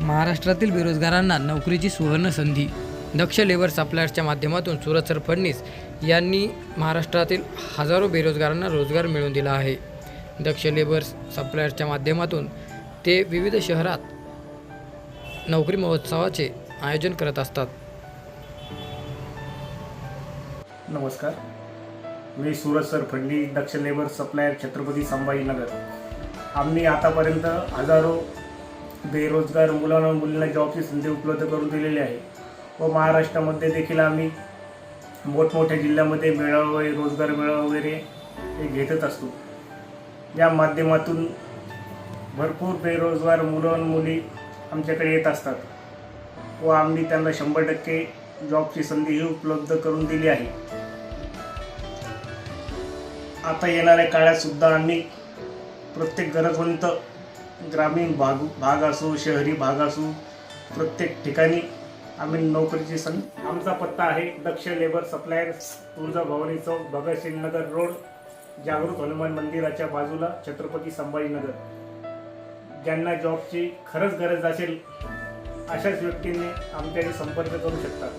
महाराष्ट्रातील बेरोजगारांना नोकरीची सुवर्ण संधी. दक्ष लेबर सप्लायर्सच्या माध्यमातून सुरत सर फडणीस यांनी महाराष्ट्रातील हजारो बेरोजगारांना रोजगार मिळवून दिला आहे. दक्ष लेबर सप्लायर्सच्या माध्यमातून ते विविध शहरात नोकरी महोत्सवाचे आयोजन करत असतात. नमस्कार. मी सूरज सरफडणी दक्ष लेबर सप्लायर छत्रपती संभाजीनगर. आम्ही आतापर्यंत हजारो बेरोजगार मुलांना मुलींना जॉबची संधी उपलब्ध करून दिलेली आहे. व महाराष्ट्रामध्ये देखील आम्ही मोठमोठ्या जिल्ह्यामध्ये मेळावा वगैरे रोजगार मेळावा वगैरे हे घेतच असतो. या माध्यमातून भरपूर बेरोजगार मुलं मुली आमच्याकडे येत असतात. व आम्ही त्यांना शंभर टक्के जॉबची संधीही उपलब्ध करून दिली आहे. आता येणाऱ्या काळात सुद्धा आम्ही प्रत्येक गरजवंत ग्रामीण भाग भाग असो शहरी भाग असो प्रत्येक ठिकाणी आम्ही नोकरीची संधी आमचा पत्ता आहे Daksh labour supplier Tuljabhavani Chowk Bhagat Singh Nagar road Jagrut Hanuman मंदिराच्या बाजूला छत्रपती संभाजीनगर ज्यांना जॉबची खरंच गरज असेल अशाच व्यक्तींनी आमच्याशी संपर्क करू शकतात.